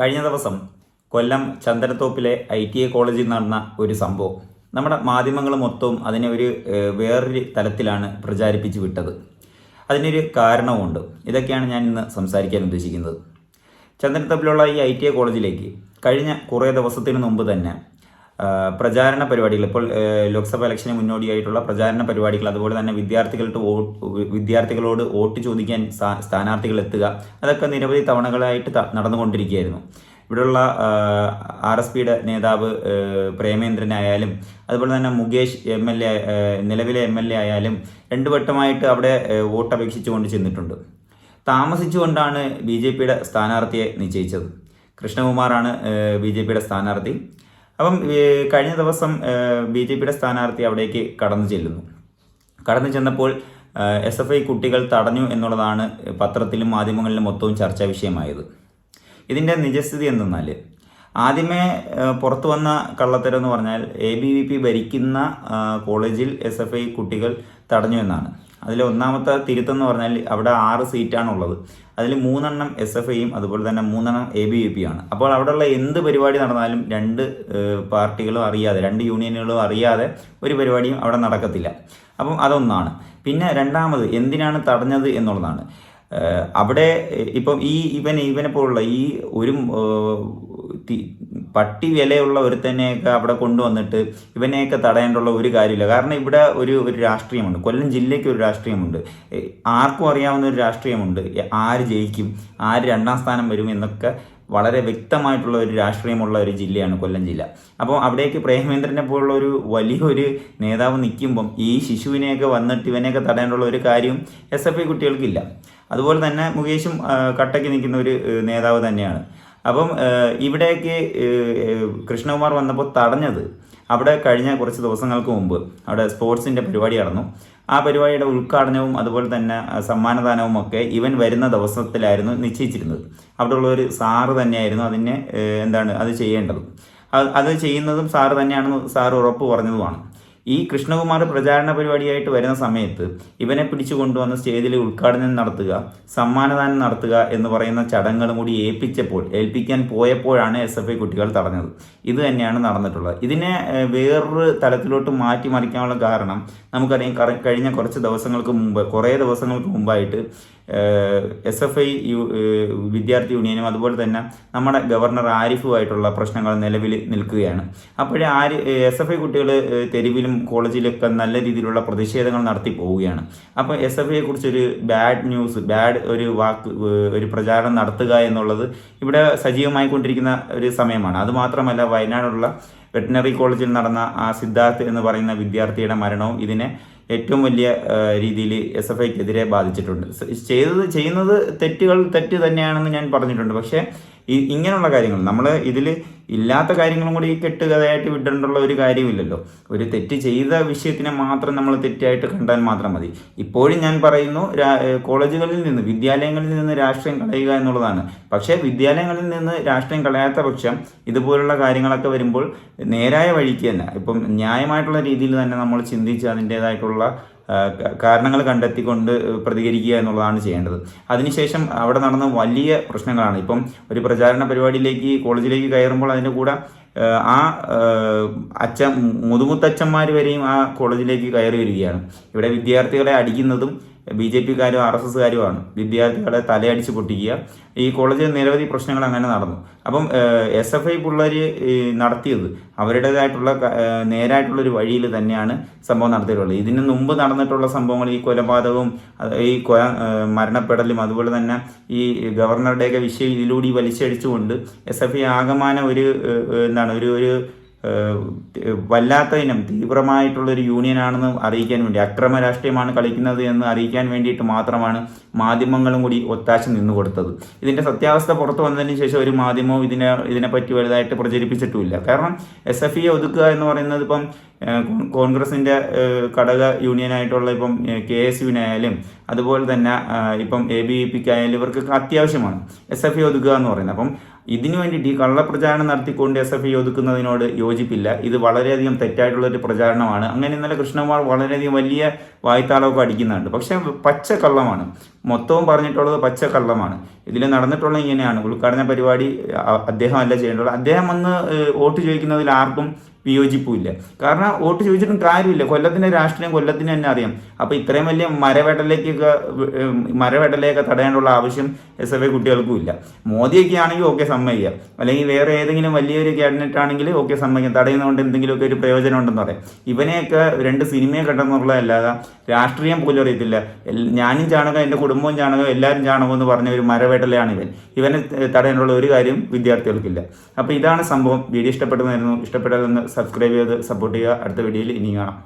കഴിഞ്ഞ ദിവസം കൊല്ലം ചന്ദനത്തോപ്പിലെ ഐ ടി ഐ കോളേജിൽ നടന്ന ഒരു സംഭവം. നമ്മുടെ മാധ്യമങ്ങൾ മൊത്തവും അതിനെ ഒരു വേറൊരു തലത്തിലാണ് പ്രചാരിപ്പിച്ച് വിട്ടത്. അതിനൊരു കാരണവുമുണ്ട്. ഇതൊക്കെയാണ് ഞാൻ ഇന്ന് സംസാരിക്കാൻ ഉദ്ദേശിക്കുന്നത്. ചന്ദനത്തോപ്പിലുള്ള ഈ ഐ ടി ഐ കോളേജിലേക്ക് കഴിഞ്ഞ കുറേ ദിവസത്തിന് മുമ്പ് തന്നെ പ്രചാരണ പരിപാടികൾ. ഇപ്പോൾ ലോക്സഭ ഇലക്ഷന് മുന്നോടിയായിട്ടുള്ള പ്രചാരണ പരിപാടികൾ അതുപോലെ തന്നെ വിദ്യാർത്ഥികളുടെ വിദ്യാർത്ഥികളോട് വോട്ട് ചോദിക്കാൻ സ്ഥാ- സ്ഥാനാർത്ഥികൾ എത്തുക അതൊക്കെ നിരവധി തവണകളായിട്ട് നടന്നുകൊണ്ടിരിക്കുകയായിരുന്നു. ഇവിടെയുള്ള ആർ എസ് പിയുടെ നേതാവ് പ്രേമേന്ദ്രനായാലും അതുപോലെ തന്നെ മുകേഷ് എം എൽ എ നിലവിലെ എം എൽ എ ആയാലും രണ്ടു വട്ടമായിട്ട് അവിടെ വോട്ട് അപേക്ഷിച്ചുകൊണ്ട് ചെന്നിട്ടുണ്ട്. താമസിച്ചുകൊണ്ടാണ് ബി ജെ പിയുടെ സ്ഥാനാർത്ഥിയെ നിശ്ചയിച്ചത്. കൃഷ്ണകുമാറാണ് ബി ജെ പിയുടെ സ്ഥാനാർത്ഥി. അപ്പം കഴിഞ്ഞ ദിവസം ബി ജെ പിയുടെ സ്ഥാനാർത്ഥി അവിടേക്ക് കടന്നു ചെല്ലുന്നു. കടന്നു ചെന്നപ്പോൾ എസ് എഫ് ഐ കുട്ടികൾ തടഞ്ഞു എന്നുള്ളതാണ് പത്രത്തിലും മാധ്യമങ്ങളിലും മൊത്തവും ചർച്ചാ വിഷയമായത്. ഇതിന്റെ നിജസ്ഥിതി എന്തെന്നാൽ ആദ്യമേ പുറത്തു വന്ന കള്ളത്തരം എന്ന് പറഞ്ഞാൽ എ ബി വി പി ഭരിക്കുന്ന കോളേജിൽ എസ് എഫ് ഐ കുട്ടികൾ തടഞ്ഞു എന്നാണ്. അതിൽ ഒന്നാമത്തെ തിരുത്തം എന്ന് പറഞ്ഞാൽ അവിടെ ആറ് സീറ്റാണുള്ളത്. അതിൽ മൂന്നെണ്ണം എസ് എഫ് ഐയും അതുപോലെ തന്നെ മൂന്നെണ്ണം എ ബി വി ആണ്. അപ്പോൾ അവിടെയുള്ള എന്ത് പരിപാടി നടന്നാലും രണ്ട് പാർട്ടികളും അറിയാതെ രണ്ട് യൂണിയനുകളും അറിയാതെ ഒരു പരിപാടിയും അവിടെ നടക്കത്തില്ല. അപ്പം അതൊന്നാണ്. പിന്നെ രണ്ടാമത് എന്തിനാണ് തടഞ്ഞത് എന്നുള്ളതാണ്. അവിടെ ഇപ്പം ഈ ഇവൻ ഇവനെ പോലുള്ള ഈ ഒരു പട്ടി വിലയുള്ള ഒരുത്തനെയൊക്കെ അവിടെ കൊണ്ടുവന്നിട്ട് ഇവനെയൊക്കെ തടയേണ്ടുള്ള ഒരു കാര്യമില്ല. കാരണം ഇവിടെ ഒരു ഒരു രാഷ്ട്രീയമുണ്ട്. കൊല്ലം ജില്ലയ്ക്ക് ഒരു രാഷ്ട്രീയമുണ്ട്. ആർക്കും അറിയാവുന്ന ഒരു രാഷ്ട്രീയമുണ്ട്. ആര് ജയിക്കും ആര് രണ്ടാം സ്ഥാനം വരും എന്നൊക്കെ വളരെ വ്യക്തമായിട്ടുള്ള ഒരു രാഷ്ട്രീയമുള്ള ഒരു ജില്ലയാണ് കൊല്ലം ജില്ല. അപ്പോൾ അവിടേക്ക് പ്രേമേന്ദ്രനെ പോലുള്ള ഒരു വലിയൊരു നേതാവ് നിൽക്കുമ്പം ഈ ശിശുവിനെയൊക്കെ വന്നിട്ട് ഇവനെയൊക്കെ തടയേണ്ടുള്ള ഒരു കാര്യവും എസ് എഫ് ഐ കുട്ടികൾക്കില്ല. അതുപോലെ തന്നെ മുകേഷും കട്ടയ്ക്ക് നിൽക്കുന്ന ഒരു നേതാവ് തന്നെയാണ്. അപ്പം ഇവിടേക്ക് കൃഷ്ണകുമാർ വന്നപ്പോൾ തടഞ്ഞത് അവിടെ കഴിഞ്ഞ കുറച്ച് ദിവസങ്ങൾക്ക് മുമ്പ് അവിടെ സ്പോർട്സിന്റെ പരിപാടി നടന്നു. ആ പരിപാടിയുടെ ഉദ്ഘാടനവും അതുപോലെ തന്നെ സമ്മാനദാനവും ഒക്കെ ഇവൻ വരുന്ന ദിവസത്തിലായിരുന്നു നിശ്ചയിച്ചിരുന്നത്. അവിടെയുള്ള ഒരു സാറ് തന്നെയായിരുന്നു അതിനെ എന്താണ് അത് ചെയ്യേണ്ടത്. അത് അത് ചെയ്യുന്നതും സാറ് തന്നെയാണെന്ന് സാർ ഉറപ്പ് പറഞ്ഞതുമാണ്. ഈ കൃഷ്ണകുമാർ പ്രചാരണ പരിപാടിയായിട്ട് വരുന്ന സമയത്ത് ഇവനെ പിടിച്ചു കൊണ്ടുവന്ന് സ്റ്റേജിൽ ഉദ്ഘാടനം നടത്തുക സമ്മാനദാനം നടത്തുക എന്ന് പറയുന്ന ചടങ്ങുകളും കൂടി ഏൽപ്പിച്ചപ്പോൾ ഏൽപ്പിക്കാൻ പോയപ്പോഴാണ് എസ് എഫ് ഐ കുട്ടികൾ തടഞ്ഞത്. ഇത് തന്നെയാണ് നടന്നിട്ടുള്ളത്. ഇതിനെ വേറൊരു തലത്തിലോട്ട് മാറ്റിമറിക്കാനുള്ള കാരണം നമുക്കറിയാം കറ- കഴിഞ്ഞ കുറച്ച് ദിവസങ്ങൾക്ക് മുമ്പ് കുറേ ദിവസങ്ങൾക്ക് മുമ്പായിട്ട് എസ് എഫ് ഐ യു വിദ്യാർത്ഥി യൂണിയനും അതുപോലെ തന്നെ നമ്മുടെ ഗവർണർ ആരിഫുമായിട്ടുള്ള പ്രശ്നങ്ങൾ നിലവിൽ നിൽക്കുകയാണ്. അപ്പോഴേ ആര് എസ് എഫ് ഐ കുട്ടികൾ തെരുവിലും കോളേജിലൊക്കെ നല്ല രീതിയിലുള്ള പ്രതിഷേധങ്ങൾ നടത്തി പോവുകയാണ്. അപ്പോൾ എസ് എഫ് ഐയെ കുറിച്ചൊരു ബാഡ് ന്യൂസ് ബാഡ് ഒരു വാക്ക് ഒരു പ്രചാരണം നടത്തുക എന്നുള്ളത് ഇവിടെ സജീവമായി കൊണ്ടിരിക്കുന്ന ഒരു സമയമാണ്. അതുമാത്രമല്ല വയനാടുള്ള വെറ്റിനറി കോളേജിൽ നടന്ന ആ സിദ്ധാർത്ഥ് എന്ന് പറയുന്ന വിദ്യാർത്ഥിയുടെ മരണവും ഇതിനെ ഏറ്റവും വലിയ രീതിയിൽ എസ് എഫ് ഐക്കെതിരെ ബാധിച്ചിട്ടുണ്ട്. ചെയ്തത് ചെയ്യുന്നത് തെറ്റുകൾ തെറ്റ് തന്നെയാണെന്ന് ഞാൻ പറഞ്ഞിട്ടുണ്ട്. പക്ഷേ ഇങ്ങനെയുള്ള കാര്യങ്ങൾ നമ്മൾ ഇതിൽ ഇല്ലാത്ത കാര്യങ്ങളും കൂടി ഈ കെട്ടുകഥയായിട്ട് വിടേണ്ടുള്ള ഒരു കാര്യമില്ലല്ലോ. ഒരു തെറ്റ് ചെയ്ത വിഷയത്തിനെ മാത്രം നമ്മൾ തെറ്റായിട്ട് കണ്ടാൽ മാത്രം മതി. ഇപ്പോഴും ഞാൻ പറയുന്നു കോളേജുകളിൽ നിന്ന് വിദ്യാലയങ്ങളിൽ നിന്ന് രാഷ്ട്രീയം കളയുക എന്നുള്ളതാണ്. പക്ഷേ വിദ്യാലയങ്ങളിൽ നിന്ന് രാഷ്ട്രീയം കളയാത്ത പക്ഷം ഇതുപോലുള്ള കാര്യങ്ങളൊക്കെ വരുമ്പോൾ നേരായ വഴിക്ക് തന്നെ ഇപ്പം ന്യായമായിട്ടുള്ള രീതിയിൽ തന്നെ നമ്മൾ ചിന്തിച്ച് അതിന്റേതായിട്ടുള്ള കാരണങ്ങൾ കണ്ടെത്തിക്കൊണ്ട് പ്രതികരിക്കുക എന്നുള്ളതാണ് ചെയ്യേണ്ടത്. അതിനുശേഷം അവിടെ നടന്ന വലിയ പ്രശ്നങ്ങളാണ്. ഇപ്പം ഒരു പ്രചാരണ പരിപാടിയിലേക്ക് കോളേജിലേക്ക് കയറുമ്പോൾ അതിന്റെ കൂടെ ആ, അച്ഛൻ അച്ഛ മുതുമുത്തച്ഛന്മാർ വരെയും ആ കോളേജിലേക്ക് കയറി വരികയാണ്. ഇവിടെ വിദ്യാർത്ഥികളെ അടിക്കുന്നതും ബി ജെ പിക്കാരും ആർ എസ് എസ്സുകാരുമാണ്. വിദ്യാർത്ഥികളെ തലയടിച്ച് പൊട്ടിക്കുക. ഈ കോളേജിൽ നിരവധി പ്രശ്നങ്ങൾ അങ്ങനെ നടന്നു. അപ്പം എസ് എഫ് ഐ പിള്ളേർ നടത്തിയത് അവരുടേതായിട്ടുള്ള നേരായിട്ടുള്ളൊരു വഴിയിൽ തന്നെയാണ് സംഭവം നടത്തിയിട്ടുള്ളത്. ഇതിന് മുമ്പ് നടന്നിട്ടുള്ള സംഭവങ്ങൾ ഈ കൊലപാതകവും ഈ കൊല മരണപ്പെടലും അതുപോലെ തന്നെ ഈ ഗവർണറുടെയൊക്കെ വിഷയം ഇതിലൂടെ വലിച്ചടിച്ചുകൊണ്ട് എസ് എഫ് ഐ ആകമാനം ഒരു എന്താണ് ഒരു ഒരു വല്ലാത്ത ഇനം തീവ്രമായിട്ടുള്ള ഒരു യൂണിയനാണെന്ന് അറിയിക്കാൻ വേണ്ടി അക്രമ രാഷ്ട്രീയമാണ് കളിക്കുന്നത് എന്ന് അറിയിക്കാൻ വേണ്ടിയിട്ട് മാത്രമാണ് മാധ്യമങ്ങളും കൂടി ഒത്താശ നിന്നു കൊടുത്തത്. ഇതിന്റെ സത്യാവസ്ഥ പുറത്തു വന്നതിന് ശേഷം ഒരു മാധ്യമവും ഇതിനെ ഇതിനെപ്പറ്റി വലുതായിട്ട് പ്രചരിപ്പിച്ചിട്ടുമില്ല. കാരണം എസ് എഫ് ഒതുക്കുക എന്ന് പറയുന്നത് ഇപ്പം കോൺഗ്രസിന്റെ ഘടക യൂണിയനായിട്ടുള്ള ഇപ്പം കെ എസ് യുവിനായാലും അതുപോലെ തന്നെ ഇപ്പം എ ബി വി പിക്കായാലും ഇവർക്കൊക്കെ അത്യാവശ്യമാണ് എസ് എഫ് ഇ ഒതുക്കുക എന്ന് പറയുന്നത്. അപ്പം ഇതിനു വേണ്ടിയിട്ട് ഈ കള്ളപ്രചാരണം നടത്തിക്കൊണ്ട് എസ് എഫ് ഐ ഒതുക്കുന്നതിനോട് യോജിപ്പില്ല. ഇത് വളരെയധികം തെറ്റായിട്ടുള്ള ഒരു പ്രചാരണമാണ്. അങ്ങനെ ഇന്നലെ കൃഷ്ണകുമാർ വളരെയധികം വലിയ വായ്ത്താളമൊക്കെ അടിക്കുന്നുണ്ട്. പക്ഷെ പച്ച കള്ളമാണ്. മൊത്തവും പറഞ്ഞിട്ടുള്ളത് പച്ച കള്ളമാണ്. ഇതിൽ നടന്നിട്ടുള്ളത് ഇങ്ങനെയാണ്. ഉദ്ഘാടന പരിപാടി അദ്ദേഹം അല്ല ചെയ്യേണ്ടത്. അദ്ദേഹം വന്ന് വോട്ട് ചോദിക്കുന്നതിൽ ആർക്കും വിയോജിപ്പുമില്ല. കാരണം വോട്ട് ചോദിച്ചിട്ടും കാര്യമില്ല. കൊല്ലത്തിന്റെ രാഷ്ട്രീയം കൊല്ലത്തിന് തന്നെ അറിയാം. അപ്പോൾ ഇത്രയും വലിയ മരവെടലേക്കൊക്കെ മരവെടലയൊക്കെ തടയാനുള്ള ആവശ്യം എസ് എഫ് ഐ കുട്ടികൾക്കും ഇല്ല മോദിയൊക്കെ ആണെങ്കിൽ ഓക്കെ സമ്മതിക്കാം. അല്ലെങ്കിൽ വേറെ ഏതെങ്കിലും വലിയൊരു ക്യാബിനറ്റ് ആണെങ്കിൽ ഓക്കെ സമ്മതിക്കാം. തടയുന്നതുകൊണ്ട് എന്തെങ്കിലുമൊക്കെ ഒരു പ്രയോജനം ഉണ്ടെന്ന് പറയാം. ഇവനെയൊക്കെ രണ്ട് സിനിമയെ കണ്ടെന്നുള്ളതല്ലാതെ രാഷ്ട്രീയം പോലും അറിയത്തില്ല. ഞാനും ചാണകം എന്റെ കുടുംബവും ചാണകം എല്ലാവരും ചാണകം എന്ന് പറഞ്ഞ ഒരു മരവേട്ടലയാണ് ഇവൻ. ഇവനെ തടയാനുള്ള ഒരു കാര്യം വിദ്യാർത്ഥികൾക്കില്ല. അപ്പോൾ ഇതാണ് സംഭവം. വീഡിയോ ഇഷ്ടപ്പെട്ടതായിരുന്നു ഇഷ്ടപ്പെട്ടാലൊന്ന് സബ്സ്ക്രൈബ് ചെയ്ത് സപ്പോർട്ട് ചെയ്യുക. അടുത്ത വീഡിയോയിൽ ഇനി കാണാം.